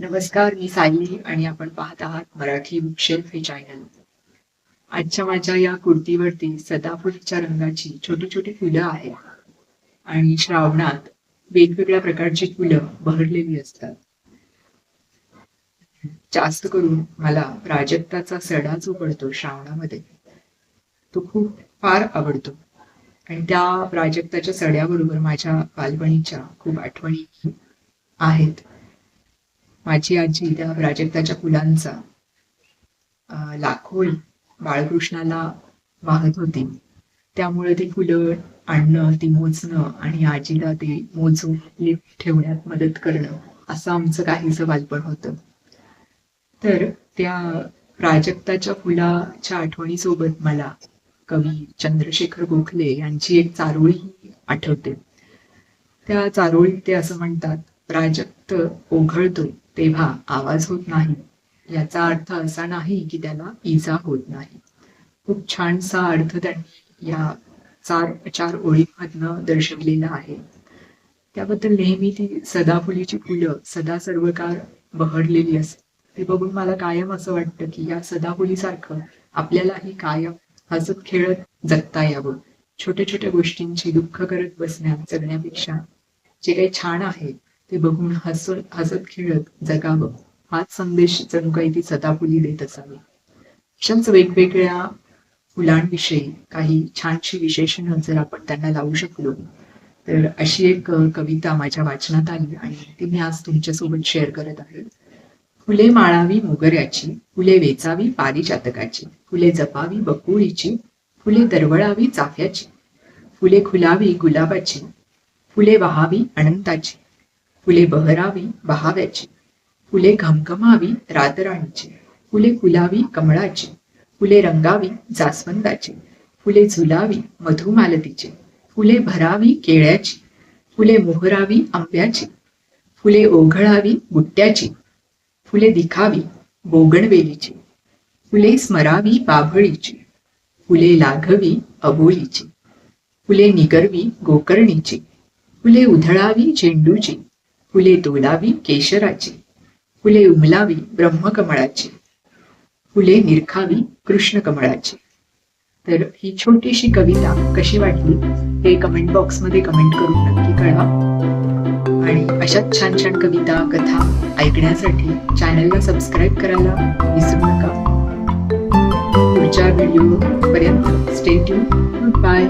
नमस्कार मी सायली आणि आपण पाहत आहात मराठी बुकशेल्फ हे चॅनल आजच्या माझ्या या कुर्तीवरती सदाफुलीच्या रंगाची छोटी छोटी फुलं आहेत आणि श्रावणात वेगवेगळ्या प्रकारची फुलं बहरलेली असतात. जास्त करून मला प्राजक्ताचा सडा जो पडतो श्रावणामध्ये तो खूप फार आवडतो. आणि त्या प्राजक्ताच्या सड्याबरोबर माझ्या बालपणीच्या खूप आठवणी आहेत. माझी आजी त्या प्राजक्ताच्या फुलांचा अं, बाळकृष्णाला वाहत होती. त्यामुळे ती फुलं आणणं ती मोजणं आणि आजीला ते मोजून लिफ्ट ठेवण्यात मदत करणं असं आमचं काहीच बालपण होतं. तर त्या प्राजक्ताच्या फुलाच्या आठवणीसोबत मला कवी चंद्रशेखर गोखले यांची एक चारोळी आठवते. त्या चारोळीत ते असं म्हणतात प्राजक्त ओघळतो तेव्हा आवाज होत नाही. याचा अर्थ असा नाही की त्याला इजा होत नाही. खूप छानसा अर्थ त्यांनी या चार चार ओळीमधनं दर्शवलेला आहे. त्याबद्दल नेहमी ती सदाफुलीची फुलं सदा सर्वकाळ बहरलेली असते ते बघून मला कायम असं वाटतं की या सदाफुलीसारखं आपल्यालाही कायम हसत खेळत जगता यावं. छोट्या छोट्या गोष्टींची दुःख करत बसण्या जगण्यापेक्षा जे काही छान आहे ते बघून हसत हसत खेळत जगावं. हाच संदेश जणू काही ती सदाफुली देत असावी. अशाच वेगवेगळ्या फुलांविषयी काही छानशी विशेषणं जर आपण त्यांना लावू शकलो तर अशी एक कविता माझ्या वाचनात आली आणि ती मी आज तुमच्यासोबत शेअर करत आहे. फुले माळावी मोगऱ्याची फुले वेचावी पारिजातकाची फुले जपावी बकुळीची फुले दरवळावी चाफ्याची फुले खुलावी गुलाबाची फुले वहावी अनंताची फुले बहरावी बहाव्याची. फुले घमघमावी रातराणीची. फुले फुलावी कमळाची. फुले रंगावी जास्वंदाची. फुले झुलावी मधुमालतीची. फुले भरावी केळ्याची. फुले मोहरावी आंब्याची. फुले ओघळावी गुट्ट्याची. फुले दिखावी बोगणवेलीची. फुले स्मरावी बाभळीची. फुले लाघवी अबोलीची. फुले निगरवी गोकर्णीची. फुले उधळावी झेंडूची. फुले दोलावी केशराची फुले उमलावी ब्रह्मकमळाची फुले निरखावी कृष्ण कमळाची तर ही छोटीशी कविता कशी वाटली हे कमेंट बॉक्समध्ये कमेंट करून नक्की कळवा. आणि अशाच छान छान कविता कथा ऐकण्यासाठी चॅनलला सबस्क्राईब करायला विसरू नका. पुढच्या व्हिडिओ पर्यंत स्टे बाय